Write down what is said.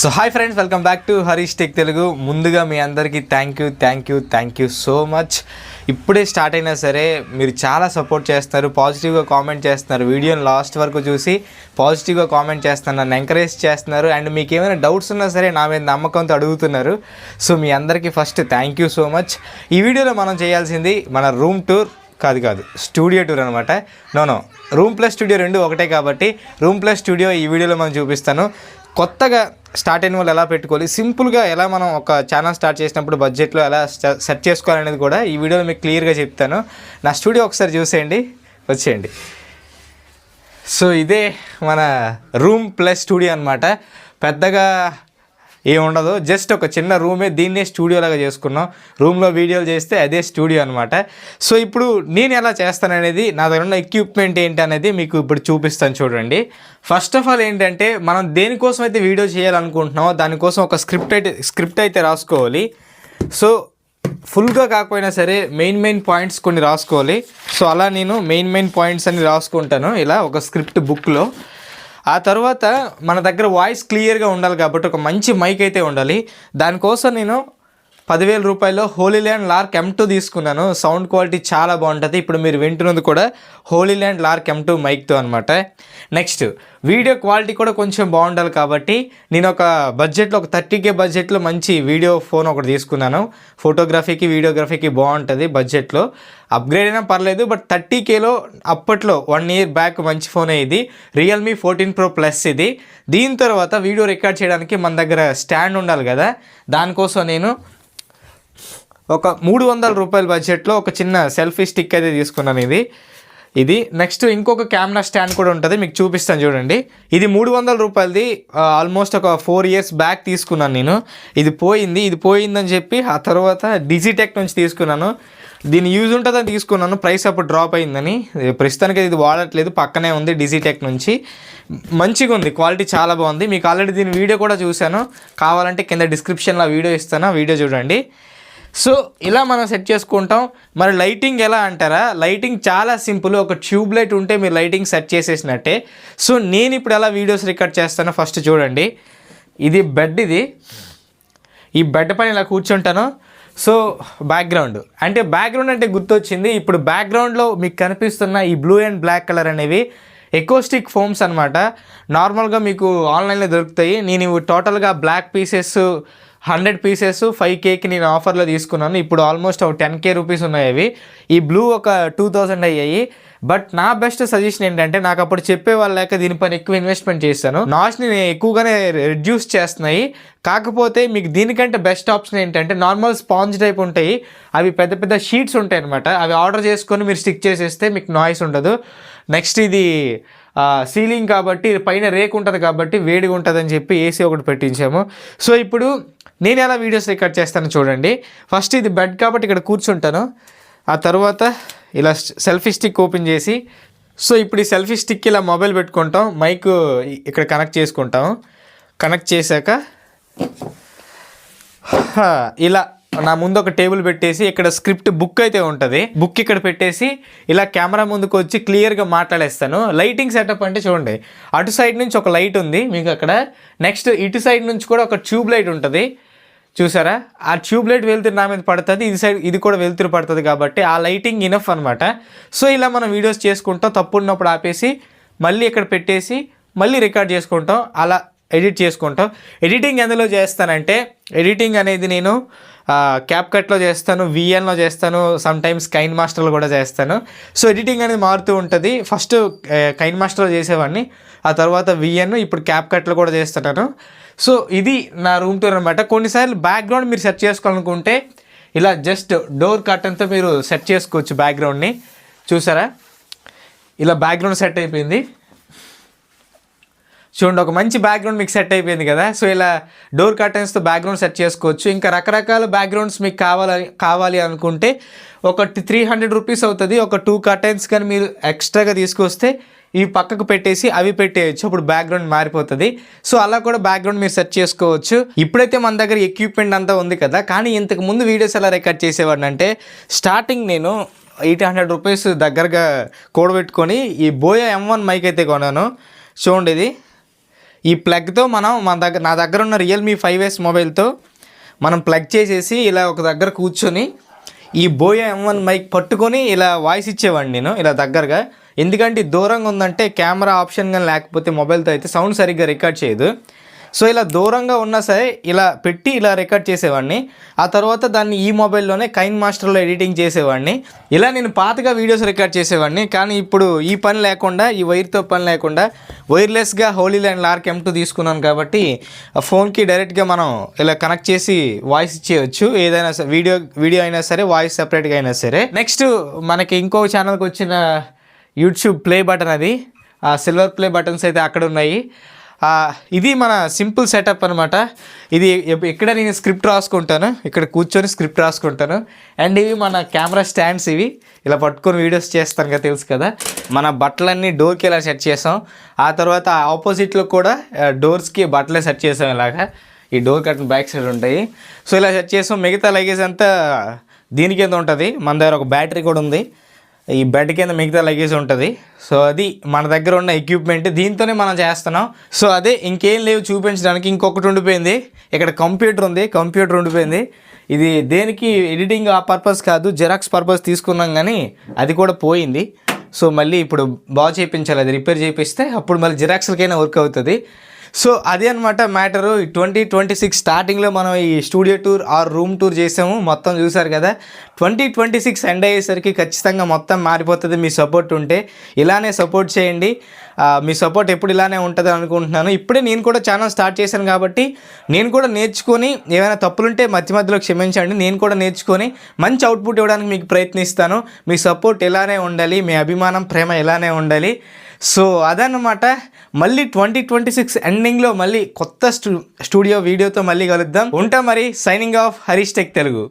So hi friends welcome back to Harish tech Telugu ముందుగా మీ అందరికీ thank you thank you thank you so much ఇప్పుడే start అయినా సరే మీరు చాలా సపోర్ట్ చేస్తున్నారు పాజిటివ్గా కామెంట్ చేస్తున్నారు. వీడియోని లాస్ట్ వరకు చూసి పాజిటివ్గా కామెంట్ చేస్తున్నారు నన్ను ఎంకరేజ్ చేస్తున్నారు. అండ్ మీకు ఏమైనా డౌట్స్ ఉన్నా సరే నా మీద నమ్మకంతో అడుగుతున్నారు. సో మీ అందరికీ first thank you so much ఈ వీడియోలో మనం చేయాల్సింది మన రూమ్ టూర్ కాదు కాదు స్టూడియో టూర్ అనమాట no no room plus studio రెండు ఒకటే కాబట్టి రూమ్ ప్లస్ స్టూడియో ఈ వీడియోలో మనం చూపిస్తాను. కొత్తగా స్టార్ట్ అయిన వాళ్ళు ఎలా పెట్టుకోవాలి? సింపుల్గా ఎలా మనం ఒక ఛానల్ స్టార్ట్ చేసినప్పుడు బడ్జెట్లో ఎలా సెట్ చేసుకోవాలనేది కూడా ఈ వీడియోలో మీకు క్లియర్గా చెప్తాను. నా స్టూడియో ఒకసారి చూసేయండి. వచ్చేయండి. సో ఇదే మన రూమ్ ప్లస్ స్టూడియో అనమాట పెద్దగా ఏం ఉండదు జస్ట్ ఒక చిన్న రూమే దీన్నే స్టూడియో లాగా చేసుకున్నాం. రూమ్లో వీడియోలు చేస్తే అదే స్టూడియో అనమాట సో ఇప్పుడు నేను ఎలా చేస్తాననేది నా దగ్గర ఉన్న ఎక్విప్మెంట్ ఏంటి అనేది మీకు ఇప్పుడు చూపిస్తాను చూడండి. ఫస్ట్ ఆఫ్ ఆల్ ఏంటంటే మనం దేనికోసం అయితే వీడియో చేయాలనుకుంటున్నామో దానికోసం ఒక స్క్రిప్ట్ అయితే స్క్రిప్ట్ అయితే రాసుకోవాలి. సో ఫుల్గా కాకపోయినా సరే మెయిన్ మెయిన్ పాయింట్స్ కొన్ని రాసుకోవాలి. సో అలా నేను మెయిన్ మెయిన్ పాయింట్స్ అన్ని రాసుకుంటాను. ఇలా ఒక స్క్రిప్ట్ బుక్లో ఆ తర్వాత మన దగ్గర వాయిస్ క్లియర్గా ఉండాలి కాబట్టి ఒక మంచి మైక్ అయితే ఉండాలి. దానికోసం నేను పదివేల రూపాయలు Hollyland Lark M two తీసుకున్నాను. సౌండ్ క్వాలిటీ చాలా బాగుంటుంది. ఇప్పుడు మీరు వింటున్నది కూడా Hollyland Lark M two మైక్తో అనమాట నెక్స్ట్ వీడియో క్వాలిటీ కూడా కొంచెం బాగుండాలి కాబట్టి నేను ఒక బడ్జెట్లో ఒక థర్టీ కే బడ్జెట్లో మంచి వీడియో ఫోన్ ఒకటి తీసుకున్నాను. ఫోటోగ్రఫీకి వీడియోగ్రఫీకి బాగుంటుంది బడ్జెట్లో అప్గ్రేడ్ అయినా పర్లేదు బట్ థర్టీ కేలో అప్పట్లో వన్ ఇయర్ బ్యాక్ మంచి ఫోనే ఇది. రియల్మీ ఫోర్టీన్ ప్రో ప్లస్ ఇది. దీని తర్వాత వీడియో రికార్డ్ చేయడానికి మన దగ్గర స్టాండ్ ఉండాలి కదా. దానికోసం నేను ఒక మూడు వందల రూపాయల బడ్జెట్లో ఒక చిన్న సెల్ఫీ స్టిక్ అయితే తీసుకున్నాను ఇది. ఇది నెక్స్ట్ ఇంకొక కెమెరా స్టాండ్ కూడా ఉంటుంది మీకు చూపిస్తాను చూడండి. ఇది మూడు వందల రూపాయలది ఆల్మోస్ట్ ఒక ఫోర్ ఇయర్స్ బ్యాక్ తీసుకున్నాను నేను. ఇది పోయింది ఇది పోయిందని చెప్పి ఆ తర్వాత డిజిటెక్ నుంచి తీసుకున్నాను. దీని యూజ్ ఉంటుందని తీసుకున్నాను ప్రైస్ అప్పుడు డ్రాప్ అయిందని. ప్రస్తుతానికి ఇది వాడట్లేదు పక్కనే ఉంది డిజిటెక్ నుంచి. మంచిగా ఉంది క్వాలిటీ చాలా బాగుంది. మీకు ఆల్రెడీ దీని వీడియో కూడా చూశాను. కావాలంటే కింద డిస్క్రిప్షన్లో వీడియో ఇస్తాను వీడియో చూడండి. సో ఇలా మనం సెట్ చేసుకుంటాం. మరి లైటింగ్ ఎలా అంటారా? లైటింగ్ చాలా సింపుల్ ఒక ట్యూబ్ లైట్ ఉంటే మీరు లైటింగ్ సెట్ చేసేసినట్టే. సో నేను ఇప్పుడు ఎలా వీడియోస్ రికార్డ్ చేస్తానో ఫస్ట్ చూడండి. ఇది బెడ్ ఇది. ఈ బెడ్ పైన ఇలా కూర్చుంటాను. So background. అంటే బ్యాక్గ్రౌండ్ అంటే గుర్తొచ్చింది. ఇప్పుడు బ్యాక్గ్రౌండ్లో మీకు కనిపిస్తున్న ఈ బ్లూ అండ్ బ్లాక్ కలర్ అనేవి ఎకోస్టిక్ ఫోమ్స్ అనమాట నార్మల్గా మీకు ఆన్లైన్లో దొరుకుతాయి. నేను టోటల్గా black pieces hundred pieces five కేకి నేను ఆఫర్లో తీసుకున్నాను. ఇప్పుడు ఆల్మోస్ట్ ఒక టెన్ కే రూపీస్ ఉన్నాయి అవి. ఈ బ్లూ ఒక టూ థౌజండ్ అయ్యాయి. బట్ నా బెస్ట్ సజెషన్ ఏంటంటే నాకు అప్పుడు చెప్పే వాళ్ళు లేక దీనిపైన ఎక్కువ ఇన్వెస్ట్మెంట్ చేస్తాను. నేను ఎక్కువగానే రిడ్యూస్ చేస్తున్నాయి. కాకపోతే మీకు దీనికంటే బెస్ట్ ఆప్షన్ ఏంటంటే నార్మల్ స్పాంజ్ టైప్ ఉంటాయి. అవి పెద్ద పెద్ద షీట్స్ ఉంటాయి అనమాట అవి ఆర్డర్ చేసుకొని మీరు స్టిక్ చేసేస్తే మీకు నాయిస్ ఉండదు. నెక్స్ట్ ఇది సీలింగ్ కాబట్టి పైన రేక్ ఉంటుంది కాబట్టి వేడిగా ఉంటుందని చెప్పి ఏసీ ఒకటి పెట్టించాము. సో ఇప్పుడు నేను ఎలా వీడియోస్ రికార్డ్ చేస్తాను చూడండి. ఫస్ట్ ఇది బెడ్ కాబట్టి ఇక్కడ కూర్చుంటాను. ఆ తర్వాత ఇలా సెల్ఫీ స్టిక్ ఓపెన్ చేసి సో ఇప్పుడు ఈ సెల్ఫీ స్టిక్ ఇలా మొబైల్ పెట్టుకుంటాం. మైక్ ఇక్కడ కనెక్ట్ చేసుకుంటాం. కనెక్ట్ చేశాక ఇలా నా ముందు ఒక టేబుల్ పెట్టేసి ఇక్కడ స్క్రిప్ట్ బుక్ అయితే ఉంటుంది. బుక్ ఇక్కడ పెట్టేసి ఇలా కెమెరా ముందుకు వచ్చి క్లియర్గా మాట్లాడేస్తాను. లైటింగ్ సెటప్ అంటే చూడండి అటు సైడ్ నుంచి ఒక లైట్ ఉంది మీకు అక్కడ. నెక్స్ట్ ఇటు సైడ్ నుంచి కూడా ఒక ట్యూబ్ లైట్ ఉంటుంది. చూసారా? ఆ ట్యూబ్ లైట్ వెళ్తురు నా మీద పడుతుంది ఇది సైడ్ ఇది కూడా వెళ్తురు పడుతుంది కాబట్టి ఆ లైటింగ్ ఇనఫ్ అనమాట సో ఇలా మనం వీడియోస్ చేసుకుంటాం తప్పు ఉన్నప్పుడు ఆపేసి మళ్ళీ ఇక్కడ పెట్టేసి మళ్ళీ రికార్డ్ చేసుకుంటాం. అలా ఎడిట్ చేసుకుంటాం ఎడిటింగ్ ఎందులో చేస్తానంటే ఎడిటింగ్ అనేది నేను క్యాప్ కట్లో చేస్తాను విఎన్లో చేస్తాను సమ్ టైమ్స్ కైన్ మాస్టర్లో కూడా చేస్తాను. సో ఎడిటింగ్ అనేది మారుతూ ఉంటుంది. ఫస్ట్ కైన్ మాస్టర్లో చేసేవాడిని. ఆ తర్వాత విఎన్ ఇప్పుడు క్యాప్ కట్లో కూడా చేస్తున్నాను. సో ఇది నా రూమ్ టూర్ అనమాట కొన్నిసార్లు బ్యాక్గ్రౌండ్ మీరు సెట్ చేసుకోవాలనుకుంటే ఇలా జస్ట్ డోర్ కర్టన్తో మీరు సెట్ చేసుకోవచ్చు బ్యాక్గ్రౌండ్ని చూసారా? ఇలా బ్యాక్గ్రౌండ్ సెట్ అయిపోయింది. చూడండి ఒక మంచి బ్యాక్గ్రౌండ్ మీకు సెట్ అయిపోయింది కదా. సో ఇలా డోర్ కర్టెన్స్తో బ్యాక్గ్రౌండ్ సెట్ చేసుకోవచ్చు. ఇంకా రకరకాల బ్యాక్గ్రౌండ్స్ మీకు కావాలి కావాలి అనుకుంటే ఒక త్రీ హండ్రెడ్ రూపీస్ అవుతుంది. ఒక టూ కర్టెన్స్ కానీ మీరు ఎక్స్ట్రాగా తీసుకొస్తే ఈ పక్కకు పెట్టేసి అవి పెట్టేయచ్చు. అప్పుడు బ్యాక్గ్రౌండ్ మారిపోతుంది. సో అలా కూడా బ్యాక్గ్రౌండ్ మీరు సెట్ చేసుకోవచ్చు. ఇప్పుడైతే మన దగ్గర ఎక్విప్మెంట్ అంతా ఉంది కదా. కానీ ఇంతకు ముందు వీడియోస్ ఎలా రికార్డ్ చేసేవాడిని అంటే స్టార్టింగ్ నేను ఎయిట్ హండ్రెడ్ రూపీస్ దగ్గరగా కూడబెట్టుకొని ఈ బోయా ఎం వన్ మైక్ అయితే కొన్నాను. చూడండి ఇది. ఈ ప్లగ్తో మనం మన దగ్గర నా దగ్గర ఉన్న రియల్మీ ఫైవ్ ఎస్ మొబైల్తో మనం ప్లగ్ చేసేసి ఇలా ఒక దగ్గర కూర్చొని ఈ బోయో ఎం వన్ మైక్ పట్టుకొని ఇలా వాయిస్ ఇచ్చేవాడిని నేను ఇలా దగ్గరగా. ఎందుకంటే దూరంగా ఉందంటే కెమెరా ఆప్షన్ కానీ లేకపోతే మొబైల్తో అయితే సౌండ్ సరిగ్గా రికార్డ్ చేయదు. సో ఇలా దూరంగా ఉన్నా సరే ఇలా పెట్టి ఇలా రికార్డ్ చేసేవాడిని. ఆ తర్వాత దాన్ని ఈ మొబైల్లోనే కైన్ మాస్టర్లో ఎడిటింగ్ చేసేవాడిని. ఇలా నేను పాతగా వీడియోస్ రికార్డ్ చేసేవాడిని. కానీ ఇప్పుడు ఈ పని లేకుండా ఈ వైర్తో పని లేకుండా వైర్లెస్గా Hollyland Lark M two తీసుకున్నాను కాబట్టి ఆ ఫోన్కి డైరెక్ట్గా మనం ఇలా కనెక్ట్ చేసి వాయిస్ ఇచ్చేయచ్చు. ఏదైనా సరే వీడియో వీడియో అయినా సరే వాయిస్ సపరేట్గా అయినా సరే. నెక్స్ట్ మనకి ఇంకో ఛానల్కి వచ్చిన యూట్యూబ్ ప్లే బటన్ అది. ఆ సిల్వర్ ప్లే బటన్స్ అయితే అక్కడ ఉన్నాయి. ఇది మన సింపుల్ సెటప్ అనమాట ఇది ఇక్కడ ఎక్కడ నేను స్క్రిప్ట్ రాసుకుంటాను. ఇక్కడ కూర్చొని స్క్రిప్ట్ రాసుకుంటాను. అండ్ ఇవి మన కెమెరా స్టాండ్స్ ఇవి. ఇలా పట్టుకొని వీడియోస్ చేస్తాను కదా తెలుసు కదా. మన బట్టలన్నీ డోర్కి ఇలా సెట్ చేసాం. ఆ తర్వాత ఆపోజిట్లో కూడా డోర్స్కి బట్టలే సెట్ చేసాం ఇలాగా. ఈ డోర్ కట్టిన బ్యాక్ సైడ్ ఉంటాయి. సో ఇలా సెట్ చేసాం. మిగతా లగేజ్ అంతా దీని కింద ఉంటుంది. మన దగ్గర ఒక బ్యాటరీ కూడా ఉంది. ఈ బెడ్ కింద మిగతా లగేజ్ ఉంటుంది. సో అది మన దగ్గర ఉన్న ఎక్విప్మెంట్ దీంతోనే మనం చేస్తున్నాం. సో అదే ఇంకేం లేవు చూపించడానికి. ఇంకొకటి ఉండిపోయింది. ఇక్కడ కంప్యూటర్ ఉంది. కంప్యూటర్ ఉండిపోయింది. ఇది దేనికి ఎడిటింగ్ ఆ పర్పస్ కాదు. జెరాక్స్ పర్పస్ తీసుకున్నాం కానీ అది కూడా పోయింది. సో మళ్ళీ ఇప్పుడు బాగు చేయించాలి. అది రిపేర్ చేపిస్తే అప్పుడు మళ్ళీ జిరాక్స్లకైనా వర్క్ అవుతుంది. సో అదే అనమాట మ్యాటరు. ట్వంటీ ట్వంటీ సిక్స్ స్టార్టింగ్లో మనం ఈ studio tour or room tour చేసాము. మొత్తం చూసారు కదా. ట్వంటీ ట్వంటీ సిక్స్ ఎండ్ అయ్యేసరికి ఖచ్చితంగా మొత్తం మారిపోతుంది. మీ సపోర్ట్ ఉంటే ఇలానే సపోర్ట్ చేయండి. మీ సపోర్ట్ ఎప్పుడు ఇలానే ఉంటుంది అనుకుంటున్నాను. ఇప్పుడే నేను కూడా ఛానల్ స్టార్ట్ చేశాను కాబట్టి నేను కూడా నేర్చుకొని ఏమైనా తప్పులుంటే మధ్య మధ్యలో క్షమించండి. నేను కూడా నేర్చుకొని మంచి అవుట్పుట్ ఇవ్వడానికి మీకు ప్రయత్నిస్తాను. మీ సపోర్ట్ ఇలానే ఉండాలి. మీ అభిమానం ప్రేమ ఇలానే ఉండాలి. సో అదనమాట మళ్ళీ ట్వంటీ ట్వంటీ సిక్స్ ఎండింగ్లో మళ్ళీ కొత్త స్టూ స్టూడియో వీడియోతో మళ్ళీ కలుద్దాం. ఉంటా మరి signing off Harish tech Telugu